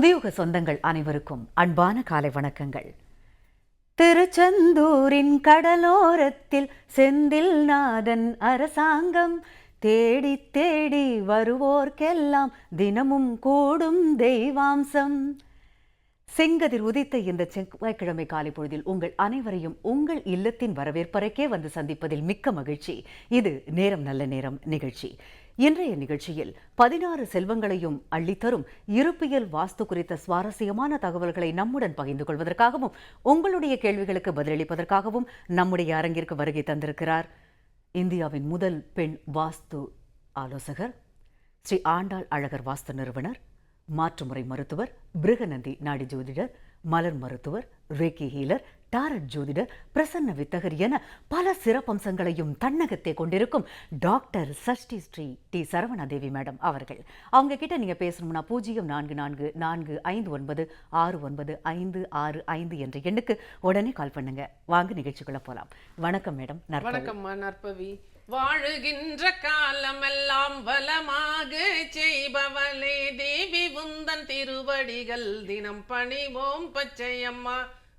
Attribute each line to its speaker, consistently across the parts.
Speaker 1: புதியுக சொந்தங்கள் அனைவருக்கும் அன்பான காலை வணக்கங்கள். திருச்செந்தூரின் கடலோரத்தில் செந்தில் நாதன் அரசாங்கம். தேடி தேடி வருவோர்க்கெல்லாம் தினமும் கூடும் தெய்வாம்சம். செங்கதிர் உதித்த இந்த செவ்வாய்க்கிழமை காலை பொழுதில் உங்கள் அனைவரையும் உங்கள் இல்லத்தின் வரவேற்பறைக்கே வந்து சந்திப்பதில் மிக்க மகிழ்ச்சி. இது நேரம் நல்ல நேரம் நிகழ்ச்சி. இன்றைய நிகழ்ச்சியில் பதினாறு செல்வங்களையும் அள்ளித்தரும் இருப்பியல் வாஸ்து குறித்த சுவாரஸ்யமான தகவல்களை நம்முடன் பகிர்ந்து கொள்வதற்காகவும் உங்களுடைய கேள்விகளுக்கு பதிலளிப்பதற்காகவும் நம்முடைய அரங்கிற்கு வருகை தந்திருக்கிறார் இந்தியாவின் முதல் பெண் வாஸ்து ஆலோசகர் ஸ்ரீ ஆண்டாள் அழகர் வாஸ்து நிறுவனர் மாற்றுமுறை மருத்துவர் பிருகநந்தி நாடி ஜோதிடர் மலர் மருத்துவர் ரேக்கி ஹீலர் டாரட் ஜோதிடர் பிரசன்ன வித்தகர் என பல சிறப்பம்சங்களையும் தன்னகத்தை கொண்டிருக்கும் doctor Sashti Shri D. Saravanadevi madam அவர்கள். அவங்க கிட்ட நீங்க பேசணும்னா பூஜ்ஜியம் நான்கு நான்கு நான்கு ஐந்து ஒன்பது ஆறு ஒன்பது ஐந்து ஆறு ஐந்து என்ற எண்ணுக்கு உடனே கால் பண்ணுங்க. வாங்க நிகழ்ச்சிக்குள்ள போலாம். வணக்கம் மேடம். நற்பவி.
Speaker 2: வணக்கம்மா நற்பவி. வாழுகின்ற காலமெல்லாம் வளமாக செய்பவளே. தேவி உந்தன் திருவடிகள் தினம் பணிவோம் பச்சையம்மா.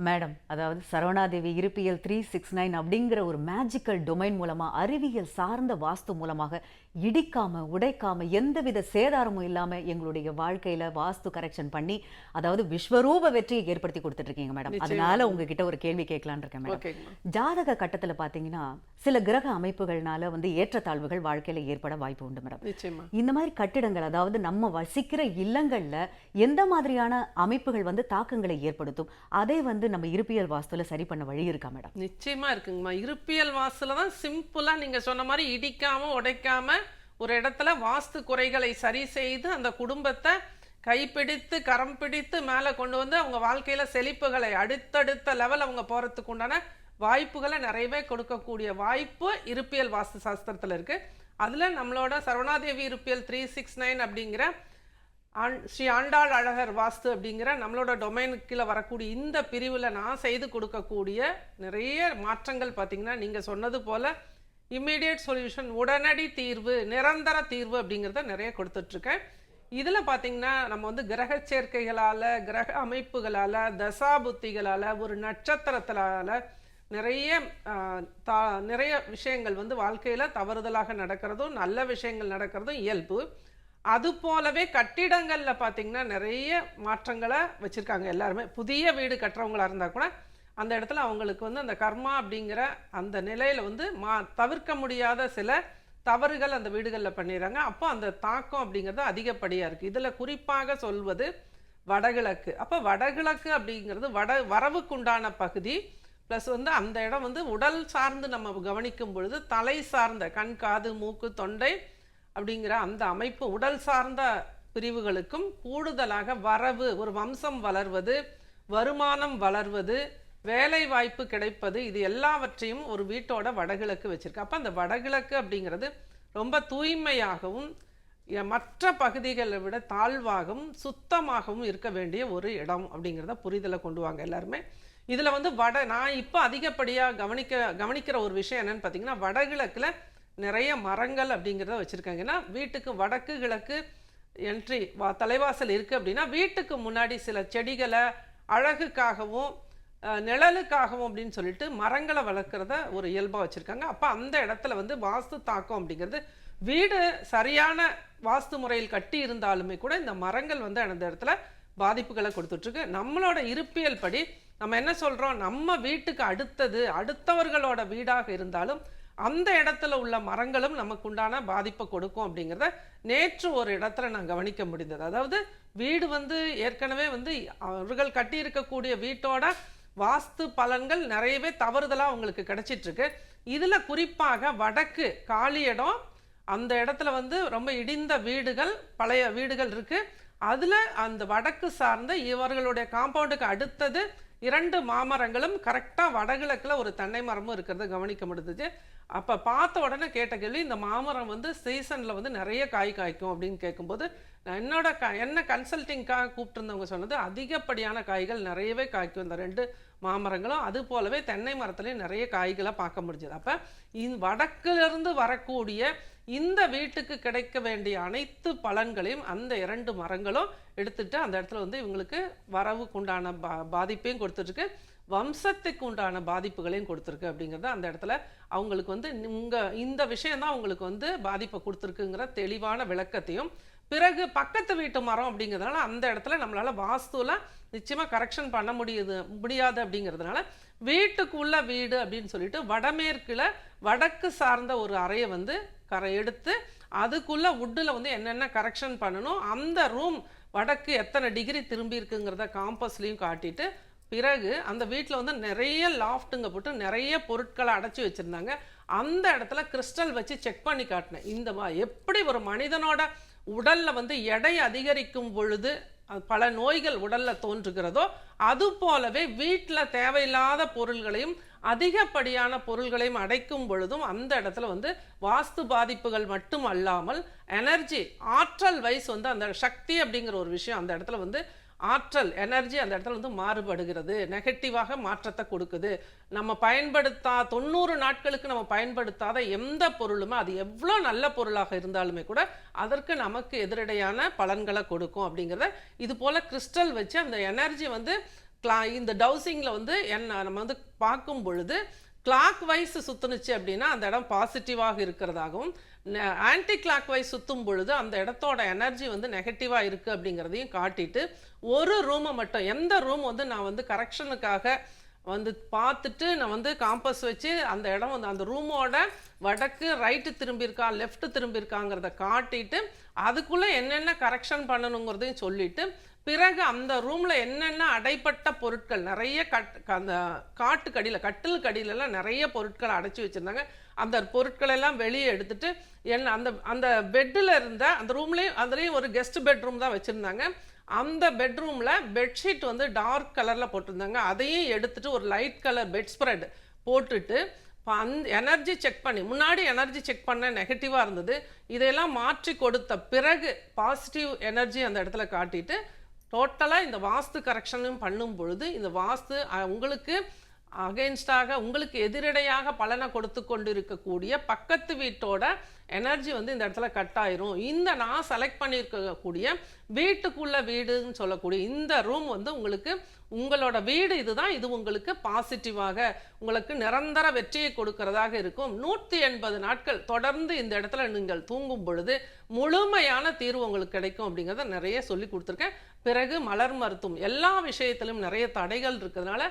Speaker 1: மேடம் அதாவது சரவணாதேவி இருப்பியல் த்ரீ சிக்ஸ் நைன் அப்படிங்கிற ஒரு மேஜிக்கல் டொமைன் மூலமா அறிவியல் சார்ந்த வாஸ்து மூலமாக இடிக்காம உடைக்காம எந்தவித சேதாரமும் இல்லாம எங்களுடைய வாழ்க்கையில வாஸ்து கரெக்ஷன் பண்ணி அதாவது விஸ்வரூப வெற்றியை ஏற்படுத்தி கொடுத்துட்டு இருக்கீங்க மேடம் அதனால உங்ககிட்ட ஒரு கேள்வி கேட்கலான்னு இருக்கேன் மேடம். ஜாதக கட்டத்துல பாத்தீங்கன்னா சில கிரக அமைப்புகள்னால வந்து ஏற்றத்தாழ்வுகள் வாழ்க்கையில ஏற்பட வாய்ப்பு உண்டு மேடம். இந்த மாதிரி கட்டிடங்கள் அதாவது நம்ம வசிக்கிற இல்லங்கள்ல எந்த மாதிரியான அமைப்புகள் வந்து தாக்கங்களை ஏற்படுத்தும்? அதை வந்து நம்ம இருப்பியல் வாஸ்துல சரி பண்ண வழி இருக்கா மேடம்?
Speaker 2: நிச்சயமா இருக்குங்கம்மா. இருப்பியல் வாஸ்துல தான் சிம்பிளா நீங்க சொன்ன மாதிரி இடிக்காம உடைக்காம ஒரு இடத்துல வாஸ்து குறைகளை சரி செய்து அந்த குடும்பத்தை கைப்பிடித்து கரம் பிடித்து மேலே கொண்டு வந்து அவங்க வாழ்க்கையில் செழிப்புகளை அடுத்தடுத்த லெவல் அவங்க போகிறதுக்கு உண்டான வாய்ப்புகளை நிறையவே கொடுக்கக்கூடிய வாய்ப்பு இருப்பியல் வாஸ்து சாஸ்திரத்தில் இருக்குது அதில் நம்மளோட சரவணாதேவி இருப்பியல் த்ரீ சிக்ஸ் நைன் அப்படிங்கிற ஆண் ஸ்ரீ ஆண்டாள் அழகர் வாஸ்து அப்படிங்கிற நம்மளோட டொமைனுக்குள்ள வரக்கூடிய இந்த பிரிவில் நான் செய்து கொடுக்கக்கூடிய நிறைய மாற்றங்கள் பார்த்தீங்கன்னா நீங்கள் சொன்னது போல் இம்மீடியட் சொல்யூஷன் உடனடி தீர்வு நிரந்தர தீர்வு அப்படிங்கிறத நிறைய கொடுத்துட்ருக்கேன். இதில் பார்த்தீங்கன்னா நம்ம வந்து கிரக சேர்க்கைகளால் கிரக அமைப்புகளால் தசா புத்திகளால் ஒரு நட்சத்திரத்தினால நிறைய தா நிறைய விஷயங்கள் வந்து வாழ்க்கையில் தவறுதலாக நடக்கிறதும் நல்ல விஷயங்கள் நடக்கிறதும் இயல்பு. அது போலவே கட்டிடங்களில் பார்த்தீங்கன்னா நிறைய மாற்றங்களை வச்சுருக்காங்க எல்லாருமே. புதிய வீடு கட்டுறவங்களாக இருந்தால் கூட அந்த இடத்துல அவங்களுக்கு வந்து அந்த கர்மா அப்படிங்கிற அந்த நிலையில் வந்து மா தவிர்க்க முடியாத சில தவறுகள் அந்த வீடுகளில் பண்ணிடுறாங்க. அப்போ அந்த தாக்கம் அப்படிங்கிறது அதிகப்படியாக இருக்குது இதில் குறிப்பாக சொல்வது வடகிழக்கு. அப்போ வடகிழக்கு அப்படிங்கிறது வட வரவுக்குண்டான பகுதி ப்ளஸ் வந்து அந்த இடம் வந்து உடல் சார்ந்து நம்ம கவனிக்கும் பொழுது தலை சார்ந்த கண் காது மூக்கு தொண்டை அப்படிங்கிற அந்த அமைப்பு உடல் சார்ந்த பிரிவுகளுக்கும் கூடுதலாக வரவு ஒரு வம்சம் வளர்வது வருமானம் வளர்வது வேலை வாய்ப்பு கிடைப்பது இது எல்லாவற்றையும் ஒரு வீட்டோட வடகிழக்கு வச்சுருக்கு. அப்போ அந்த வடகிழக்கு அப்படிங்கிறது ரொம்ப தூய்மையாகவும் மற்ற பகுதிகளை விட தாழ்வாகவும் சுத்தமாகவும் இருக்க வேண்டிய ஒரு இடம் அப்படிங்கிறத புரிதலை கொண்டு வாங்க எல்லாருமே. இதில் வந்து வட நான் இப்போ அதிகப்படியாக கவனிக்க கவனிக்கிற ஒரு விஷயம் என்னென்னு பார்த்தீங்கன்னா வடகிழக்கில் நிறைய மரங்கள் அப்படிங்கிறத வச்சுருக்காங்க. ஏன்னா வீட்டுக்கு வடக்கு கிழக்கு என்ட்ரி வா தலைவாசல் இருக்குது அப்படின்னா வீட்டுக்கு முன்னாடி சில செடிகளை அழகுக்காகவும் நிழலுக்காகவும் அப்படின்னு சொல்லிட்டு மரங்களை வளர்க்குறத ஒரு இயல்பாக வச்சுருக்காங்க. அப்போ அந்த இடத்துல வந்து வாஸ்து தாக்கம் அப்படிங்கிறது வீடு சரியான வாஸ்து முறையில் கட்டி இருந்தாலுமே கூட இந்த மரங்கள் வந்து அந்த இடத்துல பாதிப்புகளை கொடுத்துட்ருக்கு. நம்மளோட இருப்பியல் படி நம்ம என்ன சொல்கிறோம் நம்ம வீட்டுக்கு அடுத்தது அடுத்தவர்களோட வீடாக இருந்தாலும் அந்த இடத்துல உள்ள மரங்களும் நமக்கு உண்டான பாதிப்பை கொடுக்கும் அப்படிங்கிறத நேற்று ஒரு இடத்துல நான் கவனிக்க முடிந்தது. அதாவது வீடு வந்து ஏற்கனவே வந்து அவர்கள் கட்டியிருக்கக்கூடிய வீட்டோட வாஸ்து பலன்கள் நிறையவே தவறுதலாக அவங்களுக்கு கிடைச்சிட்ருக்கு. இருக்கு குறிப்பாக வடக்கு காலி இடம் அந்த இடத்துல வந்து ரொம்ப இடிந்த வீடுகள் பழைய வீடுகள் இருக்குது அதில் அந்த வடக்கு சார்ந்த இவர்களுடைய காம்பவுண்டுக்கு அடுத்தது இரண்டு மாமரங்களும் கரெக்டாக வடகிழக்கில் ஒரு தென்னை மரமும் இருக்கிறத கவனிக்க முடிஞ்சிச்சு அப்போ பார்த்த உடனே கேட்ட கேள்வி இந்த மாமரம் வந்து சீசனில் வந்து நிறைய காய் காய்க்கும் அப்படின்னு கேட்கும்போது என்னோட க என்ன கன்சல்டிங்காக கூப்பிட்டுருந்தவங்க சொன்னது அதிகப்படியான காய்கள் நிறையவே காய்க்கும். இந்த ரெண்டு மாமரங்களும் அது போலவே தென்னை மரத்துலேயும் நிறைய காய்களை பார்க்க முடிஞ்சது. அப்போ இந் வடக்கிலிருந்து வரக்கூடிய இந்த வீட்டுக்கு கிடைக்க வேண்டிய அனைத்து பலன்களையும் அந்த இரண்டு மரங்களும் எடுத்துட்டு அந்த இடத்துல வந்து இவங்களுக்கு வரவுக்கு உண்டான பா பாதிப்பையும் கொடுத்துட்ருக்கு. வம்சத்துக்கு உண்டான பாதிப்புகளையும் கொடுத்துருக்கு அப்படிங்கிறது அந்த இடத்துல அவங்களுக்கு வந்து உங்கள் இந்த விஷயம்தான் அவங்களுக்கு வந்து பாதிப்பை கொடுத்துருக்குங்கிற தெளிவான விளக்கத்தையும் பிறகு பக்கத்து வீட்டு மரம் அப்படிங்கிறதுனால அந்த இடத்துல நம்மளால் வாஸ்துல நிச்சயமாக கரெக்ஷன் பண்ண முடியுது முடியாது அப்படிங்கிறதுனால வீட்டுக்குள்ள வீடு அப்படின்னு சொல்லிட்டு வடமேற்கில் வடக்கு சார்ந்த ஒரு அறையை வந்து கரை எடுத்து அதுக்குள்ளே வுட்டில் வந்து என்னென்ன கரெக்ஷன் பண்ணணும் அந்த ரூம் வடக்கு எத்தனை டிகிரி திரும்பி இருக்குங்கிறத காம்பஸ்லேயும் காட்டிட்டு பிறகு அந்த வீட்டில் வந்து நிறைய லாஃப்ட்டுங்க போட்டு நிறைய பொருட்களை அடைச்சி வச்சுருந்தாங்க. அந்த இடத்துல கிறிஸ்டல் வச்சு செக் பண்ணி காட்டினேன். இந்த மா எப்படி ஒரு மனிதனோட உடலில் வந்து எடை அதிகரிக்கும் பொழுது பல நோய்கள் உடலில் தோன்றுகிறதோ அது போலவே வீட்டில் தேவையில்லாத பொருள்களையும் அதிகப்படியான பொருள்களையும் அடைக்கும் பொழுதும் அந்த இடத்துல வந்து வாஸ்து பாதிப்புகள் மட்டும் அல்லாமல் எனர்ஜி ஆற்றல் வைஸ் வந்து அந்த சக்தி அப்படிங்கிற ஒரு விஷயம் அந்த இடத்துல வந்து ஆற்றல் எனர்ஜி அந்த இடத்துல வந்து மாறுபடுகிறது. நெகட்டிவாக மாற்றத்தை கொடுக்குது. நம்ம பயன்படுத்தா தொண்ணூறு நாட்களுக்கு நம்ம பயன்படுத்தாத எந்த பொருளுமே அது எவ்வளோ நல்ல பொருளாக இருந்தாலுமே கூட அதற்கு நமக்கு எதிரடையான பலன்களை கொடுக்கும் அப்படிங்கிறத இது போல் கிறிஸ்டல் வச்சு அந்த எனர்ஜி வந்து கிளா இந்த டவுசிங்கில் வந்து என்ன நம்ம வந்து பார்க்கும் பொழுது கிளாக் வைஸ் சுற்றுனுச்சு அப்படின்னா அந்த இடம் பாசிட்டிவாக இருக்கிறதாகவும் ஆன்டி கிளாக் வைஸ் சுற்றும் பொழுது அந்த இடத்தோட எனர்ஜி வந்து நெகட்டிவாக இருக்குது அப்படிங்கிறதையும் காட்டிட்டு ஒரு ரூமை மட்டும் எந்த ரூம் வந்து நான் வந்து கரெக்ஷனுக்காக வந்து பார்த்துட்டு நான் வந்து காம்பஸ் வச்சு அந்த இடம் வந்து அந்த ரூமோட வடக்கு ரைட்டு திரும்பியிருக்கா லெஃப்ட் திரும்பியிருக்காங்கிறத காட்டிட்டு அதுக்குள்ளே என்னென்ன கரெக்ஷன் பண்ணணுங்கிறதையும் சொல்லிவிட்டு பிறகு அந்த ரூமில் என்னென்ன அடைப்பட்ட பொருட்கள் நிறைய கட் அந்த காட்டுக்கடியில் கட்டில் கடியிலலாம் நிறைய பொருட்களை அடைச்சி வச்சிருந்தாங்க. அந்த பொருட்களெல்லாம் வெளியே எடுத்துட்டு என்ன அந்த அந்த பெட்டில் இருந்த அந்த ரூம்லேயும் அதுலேயும் ஒரு கெஸ்ட் பெட்ரூம் தான் வச்சுருந்தாங்க. அந்த பெட்ரூமில் பெட்ஷீட் வந்து டார்க் கலரில் போட்டிருந்தாங்க. அதையும் எடுத்துட்டு ஒரு லைட் கலர் பெட் ஸ்ப்ரெட் போட்டுட்டு அந்த எனர்ஜி செக் பண்ணி முன்னாடி எனர்ஜி செக் பண்ண நெகட்டிவாக இருந்தது. இதையெல்லாம் மாற்றி கொடுத்த பிறகு பாசிட்டிவ் எனர்ஜி அந்த இடத்துல காட்டிட்டு டோட்டலாக இந்த வாஸ்து கரெக்ஷனும் பண்ணும் பொழுது இந்த வாஸ்து உங்களுக்கு அகெயின்ஸ்டாக உங்களுக்கு எதிரடையாக பலனை கொடுத்து கொண்டு இருக்கக்கூடிய பக்கத்து வீட்டோட எனர்ஜி வந்து இந்த இடத்துல கட் ஆயிரும். இந்த நான் செலக்ட் பண்ணியிருக்கக்கூடிய வீட்டுக்குள்ள வீடுன்னு சொல்லக்கூடிய இந்த ரூம் வந்து உங்களுக்கு உங்களோட வீடு இதுதான். இது உங்களுக்கு பாசிட்டிவாக உங்களுக்கு நிரந்தர வெற்றியை கொடுக்கறதாக இருக்கும். நூற்றி எண்பது நாட்கள் தொடர்ந்து இந்த இடத்துல நீங்கள் தூங்கும் பொழுது முழுமையான தீர்வு உங்களுக்கு கிடைக்கும் அப்படிங்கிறத நிறைய சொல்லி கொடுத்துருக்கேன். பிறகு மலர் மருத்துவம் எல்லா விஷயத்திலும் நிறைய தடைகள் இருக்கிறதுனால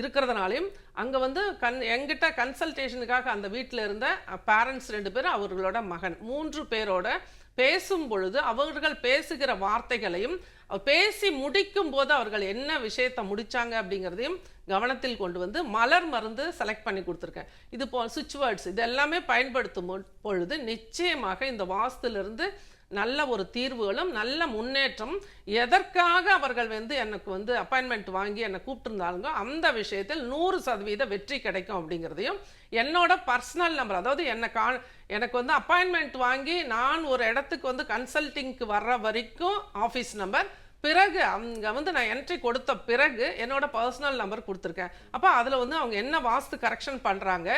Speaker 2: இருக்கிறதுனாலையும் அங்கே வந்து கண் எங்கிட்ட கன்சல்டேஷனுக்காக அந்த வீட்டில் இருந்த பேரண்ட்ஸ் ரெண்டு பேரும் அவர்களோட மகன். மூன்று பேரோட பேசும் பொழுது அவர்கள் பேசுகிற வார்த்தைகளையும் பேசி முடிக்கும் போது அவர்கள் என்ன விஷயத்தை முடிச்சாங்க அப்படிங்கிறதையும் கவனத்தில் கொண்டு வந்து மலர் மருந்து செலக்ட் பண்ணி கொடுத்துருக்கேன். இது போ சுவிட்ச் வேர்ட்ஸ் இது எல்லாமே பயன்படுத்தும் பொழுது நிச்சயமாக இந்த வாஸ்துலேருந்து நல்ல ஒரு தீர்வுகளும் நல்ல முன்னேற்றம் எதற்காக அவர்கள் வந்து எனக்கு வந்து அப்பாயின்மெண்ட் வாங்கி என்னை கூப்பிட்டுருந்தாலுங்க அந்த விஷயத்தில் நூறு சதவீத வெற்றி கிடைக்கும் அப்படிங்கிறதையும் என்னோட பர்சனல் நம்பர் அதாவது என்னை கா எனக்கு வந்து அப்பாயின்மெண்ட் வாங்கி நான் ஒரு இடத்துக்கு வந்து கன்சல்டிங்க்கு வர்ற வரைக்கும் ஆஃபீஸ் நம்பர் பிறகு அங்கே வந்து நான் என்ட்ரி கொடுத்த பிறகு என்னோட பர்சனல் நம்பர் கொடுத்துருக்கேன். அப்போ அதில் வந்து அவங்க என்ன வாஸ்து கரெக்ஷன் பண்ணுறாங்க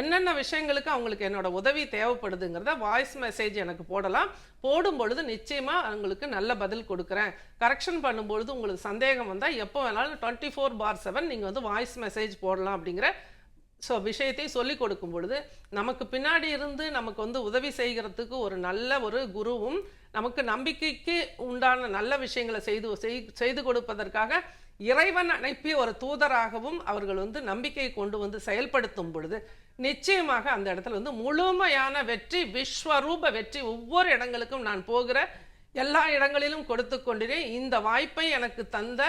Speaker 2: என்னென்ன விஷயங்களுக்கு அவங்களுக்கு என்னோட உதவி தேவைப்படுதுங்கிறத வாய்ஸ் மெசேஜ் எனக்கு போடலாம். போடும் பொழுது நிச்சயமாக அவங்களுக்கு நல்ல பதில் கொடுக்குறேன். கரெக்ஷன் பண்ணும்பொழுது உங்களுக்கு சந்தேகம் வந்தால் எப்போ வேணாலும் டுவெண்ட்டி ஃபோர் பார் செவன் நீங்கள் வந்து வாய்ஸ் மெசேஜ் போடலாம் அப்படிங்கிற ஸோ விஷயத்தையும் சொல்லி கொடுக்கும் பொழுது நமக்கு பின்னாடி இருந்து நமக்கு வந்து உதவி செய்கிறதுக்கு ஒரு நல்ல ஒரு குருவும் நமக்கு நம்பிக்கைக்கு உண்டான நல்ல விஷயங்களை செய்து செய்- செய்து கொடுப்பதற்காக இறைவன் அனுப்பிய ஒரு தூதராகவும் அவர்கள் வந்து நம்பிக்கையை கொண்டு வந்து செயல்படுத்தும் பொழுது நிச்சயமாக அந்த இடத்துல வந்து முழுமையான வெற்றி விஸ்வரூப வெற்றி ஒவ்வொரு இடங்களுக்கும் நான் போகிற எல்லா இடங்களிலும் கொடுத்து கொண்டிருக்கேன் இந்த வாய்ப்பை எனக்கு தந்த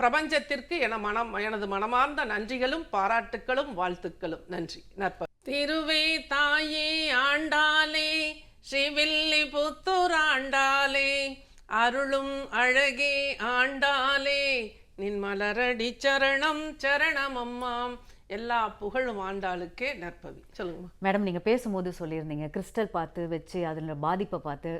Speaker 2: பிரபஞ்சத்திற்கு என மனம் எனது மனமார்ந்த நன்றிகளும் பாராட்டுக்களும் வாழ்த்துக்களும். நன்றி. நற்ப திருவே தாயே ஆண்டாளே ஸ்ரீவில்லி புத்தூர் ஆண்டாளே அருளும் அழகே ஆண்டாளே நின் மலரடி சரணம் சரணம் அம்மாம் எல்லா புகழும் ஆண்டாளுக்கே நற்பவி. சொல்லுங்கம்மா.
Speaker 1: மேடம் நீங்கள் பேசும்போது சொல்லியிருந்தீங்க. கிறிஸ்டல் பார்த்து வச்சு அதில் பாதிப்பை பார்த்து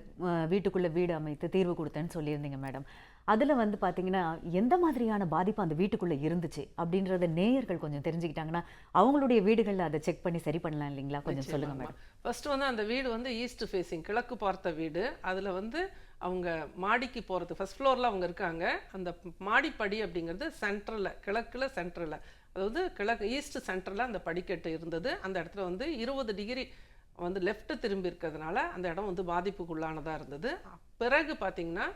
Speaker 1: வீட்டுக்குள்ள வீடு அமைத்து தீர்வு கொடுத்தேன்னு சொல்லியிருந்தீங்க மேடம். அதில் வந்து பார்த்தீங்கன்னா எந்த மாதிரியான பாதிப்பு அந்த வீட்டுக்குள்ளே இருந்துச்சு அப்படின்றத நேயர்கள் கொஞ்சம் தெரிஞ்சுக்கிட்டாங்கன்னா அவங்களுடைய வீடுகளில் அதை செக் பண்ணி சரி பண்ணலாம் இல்லைங்களா? கொஞ்சம் சொல்லுங்க மேடம்.
Speaker 2: ஃபர்ஸ்ட் வந்து அந்த வீடு வந்து ஈஸ்ட் ஃபேஸிங் கிழக்கு பார்த்த வீடு. அதில் வந்து அவங்க மாடிக்கு போகிறது ஃபர்ஸ்ட் ஃப்ளோரில் அவங்க இருக்காங்க. அந்த மாடிப்படி அப்படிங்கிறது சென்டரில் கிழக்கில் சென்டரில் அதாவது கிழக்கு ஈஸ்ட் சென்டரில் அந்த படிக்கட்டு இருந்தது. அந்த இடத்துல வந்து இருபது டிகிரி வந்து லெஃப்ட் திரும்பி இருக்கிறதுனால அந்த இடம் வந்து பாதிப்புக்குள்ளானதாக இருந்தது. பிறகு பார்த்தீங்கன்னா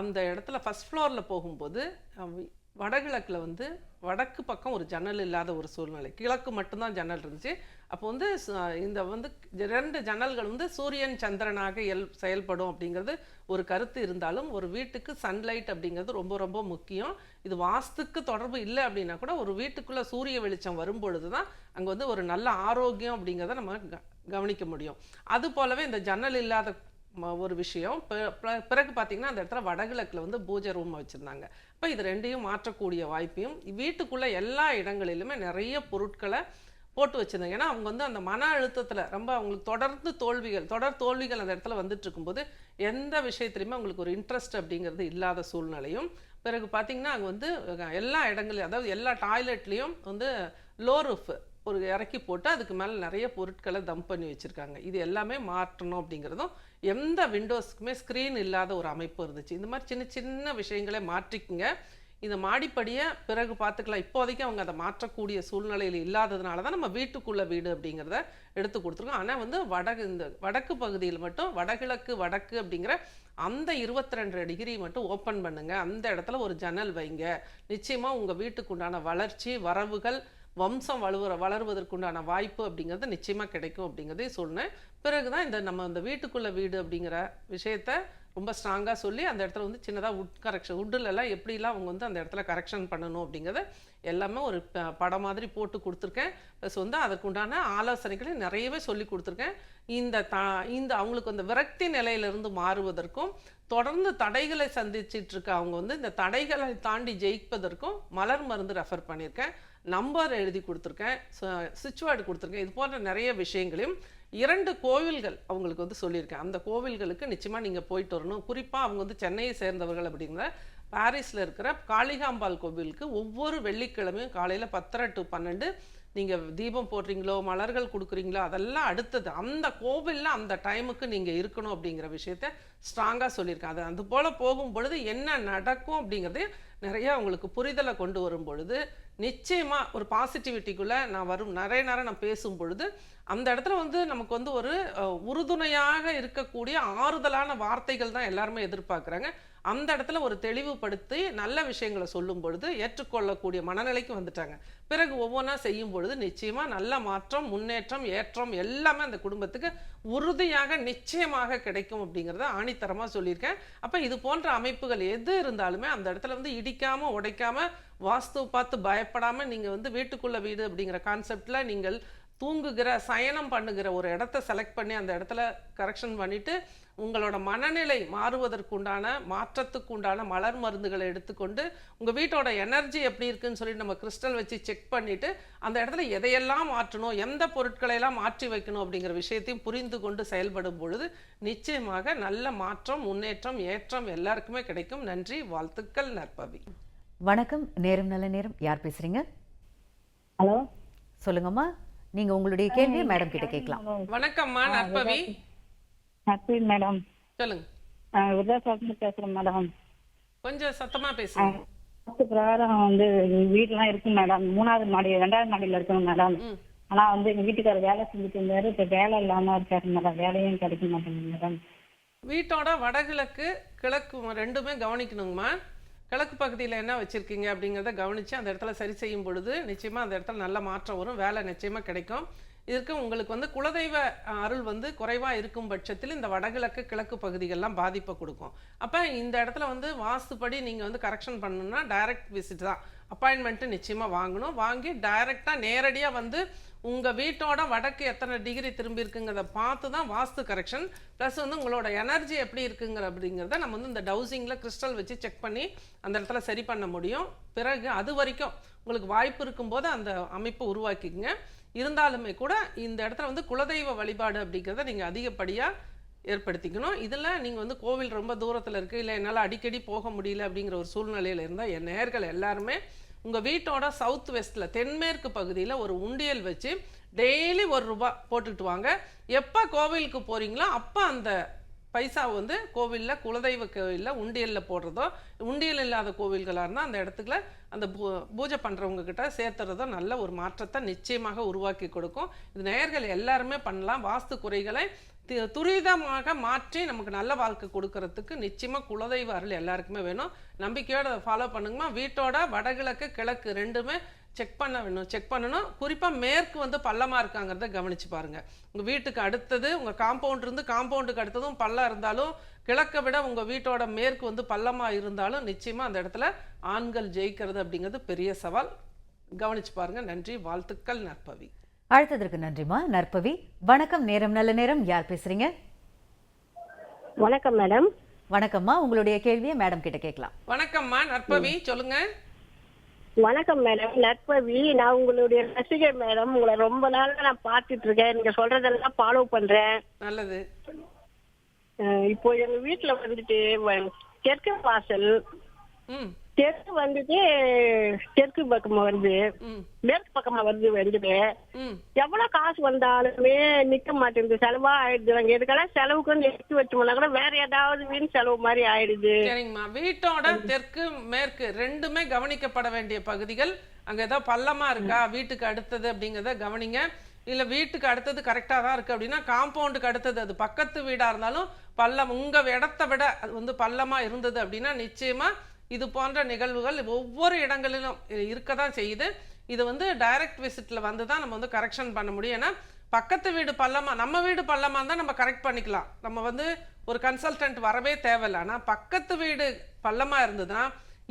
Speaker 2: அந்த இடத்துல ஃபர்ஸ்ட் ஃப்ளோரில் போகும்போது வடகிழக்கில் வந்து வடக்கு பக்கம் ஒரு ஜன்னல் இல்லாத ஒரு சூழ்நிலை. கிழக்கு மட்டும்தான் ஜன்னல் இருந்துச்சு. அப்போ வந்து இந்த வந்து ரெண்டு ஜன்னல்கள் வந்து சூரியன் சந்திரனாக எல் செயல்படும் அப்படிங்கிறது ஒரு கருத்து இருந்தாலும் ஒரு வீட்டுக்கு சன்லைட் அப்படிங்கிறது ரொம்ப ரொம்ப முக்கியம். இது வாஸ்துக்கு தொடர்பு இல்லை அப்படின்னா கூட ஒரு வீட்டுக்குள்ளே சூரிய வெளிச்சம் வரும்பொழுது தான் அங்கே வந்து ஒரு நல்ல ஆரோக்கியம் அப்படிங்கிறத நம்ம க- கவனிக்க முடியும். அது போலவே இந்த ஜன்னல் இல்லாத ஒரு விஷயம். பிறகு பார்த்தீங்கன்னா அந்த இடத்துல வடகிழக்கில் வந்து பூஜை ரூம் வச்சுருந்தாங்க. இப்போ இது ரெண்டையும் மாற்றக்கூடிய வாய்ப்பையும் வீட்டுக்குள்ளே எல்லா இடங்களிலுமே நிறைய பொருட்களை போட்டு வச்சுருந்தாங்க. ஏன்னா அவங்க வந்து அந்த மன அழுத்தத்தில் ரொம்ப அவங்களுக்கு தொடர்ந்து தோல்விகள் தொடர் தோல்விகள் அந்த இடத்துல வந்துட்டு இருக்கும்போது எந்த விஷயத்துலையுமே அவங்களுக்கு ஒரு இன்ட்ரெஸ்ட் அப்படிங்கிறது இல்லாத சூழ்நிலையும் பிறகு பார்த்தீங்கன்னா அங்கே வந்து எல்லா இடங்களையும் அதாவது எல்லா டாய்லெட்லேயும் வந்து லோ ரூஃப் ஒரு இறக்கி போட்டு அதுக்கு மேலே நிறைய பொருட்களை தம் பண்ணி வச்சுருக்காங்க. இது எல்லாமே மாற்றணும் அப்படிங்கிறதும் எந்த விண்டோஸ்க்குமே ஸ்க்ரீன் இல்லாத ஒரு அமைப்பு இருந்துச்சு. இந்த மாதிரி சின்ன சின்ன விஷயங்களை மாற்றிக்குங்க. இந்த மாடிப்படியை பிறகு பார்த்துக்கலாம். இப்போதைக்கு அவங்க அதை மாற்றக்கூடிய சூழ்நிலையில் இல்லாததுனால தான் நம்ம வீட்டுக்குள்ள வீடு அப்படிங்கிறத எடுத்து கொடுத்துருக்கோம். ஆனால் வந்து வடகு இந்த வடக்கு பகுதியில் மட்டும் வடகிழக்கு வடக்கு அப்படிங்கிற அந்த இருபத்தி ரெண்டு டிகிரி மட்டும் ஓப்பன் பண்ணுங்கள் அந்த இடத்துல ஒரு ஜன்னல் வைங்க. நிச்சயமாக உங்கள் வீட்டுக்குண்டான வளர்ச்சி வரவுகள் வம்சம் வலுவ வளருவதற்குண்டான வாய்ப்பு அப்படிங்கிறது நிச்சயமாக கிடைக்கும் அப்படிங்கிறதையும் சொன்னேன் பிறகு தான் இந்த நம்ம இந்த வீட்டுக்குள்ளே வீடு அப்படிங்கிற விஷயத்த ரொம்ப ஸ்ட்ராங்காக சொல்லி அந்த இடத்துல வந்து சின்னதாக உட் கரெக்ஷன் உட்டுலலாம் எப்படிலாம் அவங்க வந்து அந்த இடத்துல கரெக்ஷன் பண்ணணும் அப்படிங்கிறத எல்லாமே ஒரு ப- படம் மாதிரி போட்டு கொடுத்துருக்கேன். ப்ளஸ் வந்து அதற்குண்டான ஆலோசனைகளை நிறையவே சொல்லி கொடுத்துருக்கேன். இந்த த இந்த அவங்களுக்கு அந்த விரக்தி நிலையிலிருந்து மாறுவதற்கும் தொடர்ந்து தடைகளை சந்திச்சிட்ருக்க அவங்க வந்து இந்த தடைகளை தாண்டி ஜெயிப்பதற்கும் மலர் மருந்து ரெஃபர் பண்ணியிருக்கேன். நம்பர் எழுதி கொடுத்துருக்கேன் சுவிட்ச்வேர்டு கொடுத்துருக்கேன். இது போன்ற நிறைய விஷயங்களையும் இரண்டு கோவில்கள் அவங்களுக்கு வந்து சொல்லியிருக்கேன். அந்த கோவில்களுக்கு நிச்சயமாக நீங்கள் போயிட்டு வரணும். குறிப்பாக அவங்க வந்து சென்னையை சேர்ந்தவர்கள் அப்படிங்கிற பாரிஸில் இருக்கிற காளிகாம்பாள் கோவிலுக்கு ஒவ்வொரு வெள்ளிக்கிழமையும் காலையில் பத்தரை டு பன்னெண்டு நீங்கள் தீபம் போடுறீங்களோ மலர்கள் கொடுக்குறீங்களோ அதெல்லாம் அடுத்தது அந்த கோவிலில் அந்த டைமுக்கு நீங்கள் இருக்கணும் அப்படிங்கிற விஷயத்த ஸ்ட்ராங்காக சொல்லியிருக்கேன். அது அது போல் போகும் பொழுது என்ன நடக்கும் அப்படிங்கிறது நிறைய அவங்களுக்கு புரிதலை கொண்டு வரும் பொழுது நிச்சயமாக ஒரு பாசிட்டிவிட்டிக்குள்ளே நான் வரும். நிறைய நேரம் நான் பேசும் பொழுது அந்த இடத்துல வந்து நமக்கு வந்து ஒரு உறுதுணையாக இருக்கக்கூடிய ஆறுதலான வார்த்தைகள் தான் எல்லாருமே எதிர்பார்க்குறாங்க. அந்த இடத்துல ஒரு தெளிவுபடுத்தி நல்ல விஷயங்களை சொல்லும் பொழுது ஏற்றுக்கொள்ளக்கூடிய மனநிலைக்கு வந்துட்டாங்க. பிறகு ஒவ்வொன்றா செய்யும் பொழுது நிச்சயமாக நல்ல மாற்றம் முன்னேற்றம் ஏற்றம் எல்லாமே அந்த குடும்பத்துக்கு உறுதியாக நிச்சயமாக கிடைக்கும் அப்படிங்கிறத ஆணித்தரமாக சொல்லியிருக்கேன். அப்போ இது போன்ற அமைப்புகள் எது இருந்தாலுமே அந்த இடத்துல வந்து இடிக்காமல் உடைக்காமல் வாஸ்து பார்த்து பயப்படாமல் நீங்கள் வந்து வீட்டுக்குள்ளே வீடு அப்படிங்கிற கான்செப்டில் நீங்கள் தூங்குகிற சயனம் பண்ணுகிற ஒரு இடத்த செலக்ட் பண்ணி அந்த இடத்துல கரெக்ஷன் பண்ணிவிட்டு உங்களோட மனநிலை மாறுவதற்குண்டான மாற்றத்துக்குண்டான மலர் மருந்துகளை எடுத்துக்கொண்டு உங்கள் வீட்டோட எனர்ஜி எப்படி இருக்குன்னு சொல்லி நம்ம கிறிஸ்டல் வச்சு செக் பண்ணிட்டு அந்த இடத்துல எதையெல்லாம் மாற்றணும் எந்த பொருட்களை எல்லாம் மாற்றி வைக்கணும் அப்படிங்கிற விஷயத்தையும் புரிந்து கொண்டு செயல்படும் பொழுது நிச்சயமாக நல்ல மாற்றம் முன்னேற்றம் ஏற்றம் எல்லாருக்குமே கிடைக்கும். நன்றி வாழ்த்துக்கள் நற்பவி.
Speaker 1: வணக்கம். நேரம் நல்ல நேரம். யார் பேசுறீங்க?
Speaker 3: ஹலோ?
Speaker 1: சொல்லுங்கம்மா. நீங்க உங்களுடைய கேள்வியை மேடம் கிட்ட கேட்கலாம்.
Speaker 2: வணக்கம்மா நற்பவி.
Speaker 3: Happy madam.
Speaker 2: சொல்லுங்க.
Speaker 3: விருதாசாசன் பேசுறேன் மேடம்.
Speaker 2: கொஞ்சம் சத்தமா பேசுங்க.
Speaker 3: பத்து பிரகாரம் வந்து வீடுலாம் இருக்கு மேடம். மூணாவது மாடி ரெண்டாவது மாடியில இருக்குங்க மேடம். ஆனா வந்து எங்க வீட்டுக்காரர் வேலை செஞ்சுட்டு இருந்தாரு. இப்ப வேலை இல்லாம இருக்காரு மேடம். வேலையும் கிடைக்க மாட்டேங்குது மேடம்.
Speaker 2: வீட்டோட வடகிழக்கு கிழக்கு ரெண்டுமே கவனிக்கணுங்கம்மா. கிழக்கு பகுதியில் என்ன வச்சுருக்கீங்க அப்படிங்கிறத கவனித்து அந்த இடத்துல சரி செய்யும் பொழுது நிச்சயமாக அந்த இடத்துல நல்ல மாற்றம் வரும். வேலை நிச்சயமாக கிடைக்கும். இதற்கு உங்களுக்கு வந்து குலதெய்வ அருள் வந்து குறைவாக இருக்கும் பட்சத்தில் இந்த வடகிழக்கு கிழக்கு பகுதிகள்லாம் பாதிப்பை கொடுக்கும். அப்போ இந்த இடத்துல வந்து வாஸ்துப்படி நீங்கள் வந்து கரெக்ஷன் பண்ணணும்னா டைரக்ட் விசிட் தான். அப்பாயின்மெண்ட்டு நிச்சயமாக வாங்கணும். வாங்கி டைரெக்டாக நேரடியாக வந்து உங்கள் வீட்டோட வடக்கு எத்தனை டிகிரி திரும்பி இருக்குங்கிறத பார்த்து தான் வாஸ்து கரெக்ஷன் ப்ளஸ் வந்து உங்களோட எனர்ஜி எப்படி இருக்குங்கிற அப்படிங்கிறத நம்ம வந்து இந்த டவுசிங்கில் கிறிஸ்டல் வச்சு செக் பண்ணி அந்த இடத்துல சரி பண்ண முடியும். பிறகு அது வரைக்கும் உங்களுக்கு வாய்ப்பு இருக்கும்போது அந்த அமைப்பை உருவாக்கிக்கங்க. இருந்தாலுமே கூட இந்த இடத்துல வந்து குலதெய்வ வழிபாடு அப்படிங்கிறத நீங்கள் அதிகப்படியாக ஏற்படுத்திக்கணும். இதில் நீங்கள் வந்து கோவில் ரொம்ப தூரத்தில் இருக்குது இல்லை என்னால் அடிக்கடி போக முடியல அப்படிங்கிற ஒரு சூழ்நிலையில் இருந்தால் என் நேர்கள் எல்லாருமே உங்கள் வீட்டோட சவுத் வெஸ்ட்டில் தென்மேற்கு பகுதியில் ஒரு உண்டியல் வச்சு டெய்லி ஒரு ரூபா போட்டுட்டு வாங்க. எப்போ கோவிலுக்கு போகிறீங்களோ அப்போ அந்த பைசா வந்து கோவிலில் குலதெய்வ கோவிலில் உண்டியலில் போடுறதோ உண்டியல் இல்லாத கோவில்களாக இருந்தால் அந்த இடத்துக்குள்ள அந்த பூ பூஜை பண்ணுறவங்க கிட்ட சேர்த்துறதோ நல்ல ஒரு மாற்றத்தை நிச்சயமாக உருவாக்கி கொடுக்கும். இது நேயர்கள் எல்லாருமே பண்ணலாம். வாஸ்து குறைகளை துரிதமாக மாற்றி நமக்கு நல்ல வாழ்க்கை கொடுக்கறதுக்கு நிச்சயமாக குலதெய்வ அருள் எல்லாருக்குமே வேணும். நம்பிக்கையோடு அதை ஃபாலோ பண்ணுங்கம்மா. வீட்டோட வடகிழக்கு கிழக்கு ரெண்டுமே செக் பண்ண வேணும். செக் பண்ணணும் குறிப்பாக மேற்கு வந்து பள்ளமாக இருக்காங்கிறத கவனிச்சு பாருங்க. உங்கள் வீட்டுக்கு அடுத்தது உங்கள் காம்பவுண்ட் இருந்து காம்பவுண்டுக்கு அடுத்ததும் பள்ளம் இருந்தாலும் கிழக்கை விட உங்கள் வீட்டோட மேற்கு வந்து பள்ளமாக இருந்தாலும் நிச்சயமாக அந்த இடத்துல ஆண்கள் ஜெயிக்கிறது அப்படிங்கிறது பெரிய சவால். கவனிச்சு பாருங்க. நன்றி. வாழ்த்துக்கள் நற்பவி.
Speaker 1: அழைத்ததற்கு நன்றிமா. நற்பவி வணக்கம். நேரம் நல்ல நேரம். யார் பேசுறீங்க?
Speaker 4: வணக்கம் மேடம்.
Speaker 1: வணக்கம்மா. உங்களுடைய கேள்வியை மேடம் கிட்ட கேட்கலாம்.
Speaker 2: வணக்கம்மா. நற்பவி சொல்லுங்க.
Speaker 4: வணக்கம் மேடம் நட்பவி நான் உங்களுடைய ரசிகர் மேடம் உங்களை ரொம்ப நாளா நான் பார்த்துட்டு இருக்கேன். நீங்க சொல்றதெல்லாம் ஃபாலோ பண்றேன்.
Speaker 2: நல்லது.
Speaker 4: இப்போ எங்க வீட்டுல வந்துட்டு தெற்கு வாசல். தெற்கு வந்துட்டு தெற்கு பக்கமா வருது. மேற்கு பக்கமா வருது
Speaker 2: ம்.
Speaker 4: எவ்வளவு காசு வந்தாலுமே நிக்க மாட்டேங்குது. செலவா ஆயிடுது. நாங்க எதுக்கெல்லாம் செலவுக்கு எடுத்து வச்சோம்னா கூட வேற ஏதாவது வீண் செலவு மாதிரி ஆயிடுது.
Speaker 2: சரிங்கம்மா. வீட்டோட தெற்கு மேற்கு ரெண்டுமே கவனிக்கப்பட வேண்டிய பகுதிகள். அங்க ஏதோ பள்ளமா இருக்கா? வீட்டுக்கு அடுத்தது அப்படிங்கிறத கவனிங்க. இல்ல வீட்டுக்கு அடுத்தது கரெக்டா தான் இருக்கு அப்படின்னா காம்பவுண்டுக்கு அடுத்தது அது பக்கத்து வீடா இருந்தாலும் பள்ளம் உங்க இடத்த விட அது வந்து பள்ளமா இருந்தது அப்படின்னா நிச்சயமா இது போன்ற நிகழ்வுகள் ஒவ்வொரு இடங்களிலும் இருக்க தான் செய்யுது. இது வந்து டைரக்ட் விசிட்டில் வந்து தான் நம்ம வந்து கரெக்ஷன் பண்ண முடியும். ஏன்னா பக்கத்து வீடு பள்ளமாக நம்ம வீடு பள்ளமாக இருந்தால் நம்ம கரெக்ட் பண்ணிக்கலாம். நம்ம வந்து ஒரு கன்சல்டன்ட் வரவே தேவையில்லை. ஆனால் பக்கத்து வீடு பள்ளமாக இருந்ததுன்னா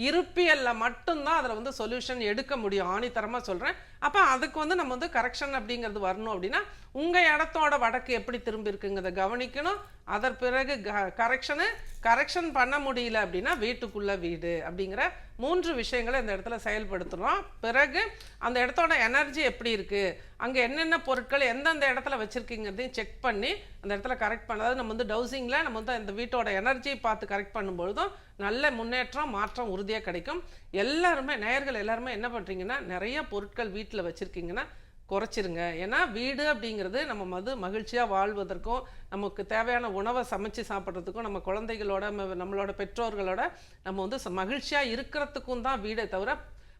Speaker 2: இருப்பியலில் மட்டும்தான் அதில் வந்து சொல்யூஷன் எடுக்க முடியும். ஆணித்தரமாக சொல்கிறேன் அப்போ அதுக்கு வந்து நம்ம வந்து கரெக்ஷன் அப்படிங்கிறது வரணும் அப்படின்னா உங்கள் இடத்தோட வடக்கு எப்படி திரும்பி இருக்குங்கிறத கவனிக்கணும். அதன் பிறகு கரெக்ஷனு கரெக்ஷன் பண்ண முடியல அப்படின்னா வீட்டுக்குள்ள வீடு அப்படிங்கிற மூன்று விஷயங்களை இந்த இடத்துல செயல்படுத்துகிறோம் பிறகு அந்த இடத்தோட எனர்ஜி எப்படி இருக்குது அங்கே என்னென்ன பொருட்கள் எந்தெந்த இடத்துல வச்சுருக்கீங்கிறதையும் செக் பண்ணி அந்த இடத்துல கரெக்ட் பண்ண அதாவது நம்ம வந்து டவுசிங்கில் நம்ம வந்து அந்த வீட்டோட எனர்ஜியை பார்த்து கரெக்ட் பண்ணும்பொழுதும் நல்ல முன்னேற்றம் மாற்றம் உறுதியாக கிடைக்கும். எல்லாருமே நேயர்கள் எல்லாருமே என்ன பண்ணுறீங்கன்னா நிறைய பொருட்கள் வீட்டில் வச்சுருக்கீங்கன்னா குறைச்சிருங்க. ஏன்னா வீடு அப்படிங்கிறது நம்ம மது மகிழ்ச்சியாக வாழ்வதற்கும் நமக்கு தேவையான உணவை சமைச்சு சாப்பிட்றதுக்கும் நம்ம குழந்தைகளோட நம்மளோட பெற்றோர்களோட நம்ம வந்து ச- இருக்கிறதுக்கும் தான் வீடே தவிர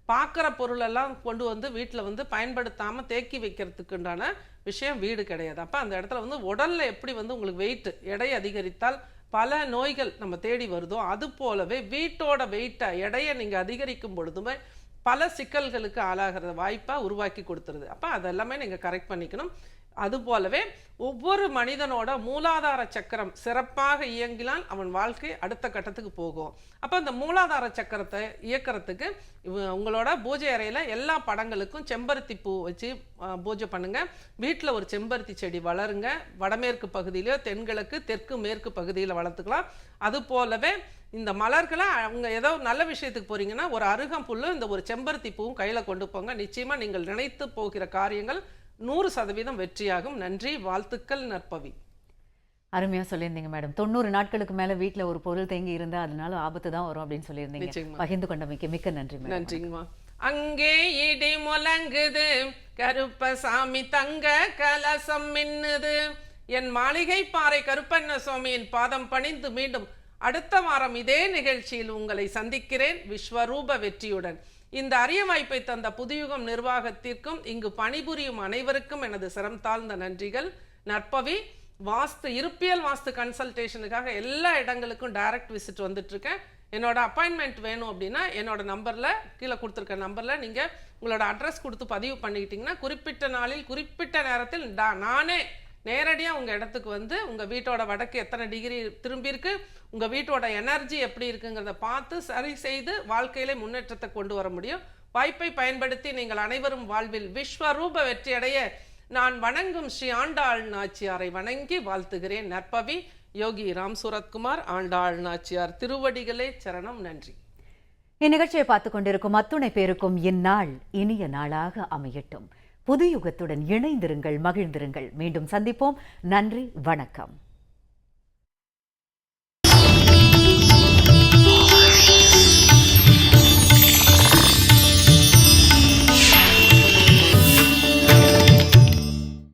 Speaker 2: பார்க்குற பொருளெல்லாம் கொண்டு வந்து வீட்டில் வந்து பயன்படுத்தாமல் தேக்கி வைக்கிறதுக்குண்டான விஷயம் வீடு கிடையாது. அப்போ அந்த இடத்துல வந்து உடலில் எப்படி வந்து உங்களுக்கு வெயிட் எடை அதிகரித்தால் பல நோய்கள் நம்ம தேடி வருதோ அது போலவே வீட்டோட வெயிட்டை எடையை நீங்கள் அதிகரிக்கும் பொழுதுமே பல சிக்கல்களுக்கு ஆளாகிற வாய்ப்பாக உருவாக்கி கொடுத்துருது. அப்போ அதெல்லாமே நீங்கள் கரெக்ட் பண்ணிக்கணும். அது போலவே ஒவ்வொரு மனிதனோட மூலாதார சக்கரம் சிறப்பாக இயங்கினால் அவன் வாழ்க்கை அடுத்த கட்டத்துக்கு போகும். அப்போ இந்த மூலாதார சக்கரத்தை இயக்கிறதுக்கு உங்களோட பூஜை அறையில் எல்லா படங்களுக்கும் செம்பருத்தி பூ வச்சு பூஜை பண்ணுங்க. வீட்டில் ஒரு செம்பருத்தி செடி வளருங்க. வடமேற்கு பகுதியிலையோ தென்கிழக்கு தெற்கு மேற்கு பகுதியில் வளர்த்துக்கலாம். அது போலவே இந்த மலர்களை அவங்க ஏதோ நல்ல விஷயத்துக்கு போறீங்கன்னா ஒரு அருகம்புல்லும் இந்த ஒரு செம்பருத்தி பூவும் கையில் கொண்டு போங்க. நிச்சயமாக நீங்கள் நினைத்து போகிற காரியங்கள் நூறு சதவீதம் வெற்றியாகும். நன்றி. வாழ்த்துக்கள் நற்பவி.
Speaker 1: அருமையா சொல்லியிருந்தீங்க மேடம். தொண்ணூறு நாட்களுக்கு மேல வீட்ல ஒரு பொருள் தேங்கி இருந்தா அதனால ஆபத்து தான் வரும் அப்படின்னு சொல்லியிருந்தீங்க. பகிர்ந்து கொண்டமைக்கு மிக்க நன்றி மேடம்.
Speaker 2: நன்றிங்கம்மா. அங்கே இடி முழங்குது. கருப்பசாமி தங்க கலசம் மின்னுது. என் மாளிகை பாறை கருப்பண்ண சுவாமியின் பாதம் பணிந்து மீண்டும் அடுத்த வாரம் இதே நிகழ்ச்சியில் உங்களை சந்திக்கிறேன். விஸ்வரூப வெற்றியுடன். இந்த அரிய வாய்ப்பை தந்த புதுயுகம் நிர்வாகத்திற்கும் இங்கு பணிபுரியும் அனைவருக்கும் எனது சிரம் தாழ்ந்த நன்றிகள். நற்பவி வாஸ்து இருப்பியல் வாஸ்து கன்சல்டேஷனுக்காக எல்லா இடங்களுக்கும் டைரக்ட் விசிட் வந்துட்டுருக்கேன். என்னோட அப்பாயின்மெண்ட் வேணும் அப்படின்னா என்னோட நம்பரில் கீழே கொடுத்துருக்க நம்பரில் நீங்கள் உங்களோட அட்ரஸ் கொடுத்து பதிவு பண்ணிக்கிட்டிங்கன்னா குறிப்பிட்ட நாளில் குறிப்பிட்ட நேரத்தில் டா- நானே நேரடியாக உங்கள் இடத்துக்கு வந்து உங்கள் வீட்டோட வடக்கு எத்தனை டிகிரி திரும்பியிருக்கு உங்கள் வீட்டோட எனர்ஜி எப்படி இருக்குங்கிறத பார்த்து சரி செய்து வாழ்க்கையில முன்னேற்றத்தை கொண்டு வர முடியும். வாய்ப்பை பயன்படுத்தி நீங்கள் அனைவரும் வாழ்வில் விஸ்வரூப வெற்றியடைய நான் வணங்கும் ஸ்ரீ ஆண்டாள் நாச்சியாரை வணங்கி வாழ்த்துகிறேன். நற்பவி யோகி ராம் சூரத்குமார் ஆண்டாள் நாச்சியார் திருவடிகளே சரணம் நன்றி.
Speaker 1: இந்நிகழ்ச்சியை பார்த்துக் கொண்டிருக்கும் அத்துணை பேருக்கும் இந்நாள் இனிய நாளாக அமையட்டும். புது யுகத்துடன் இணைந்திருங்கள் மகிழ்ந்திருங்கள். மீண்டும் சந்திப்போம். நன்றி வணக்கம்.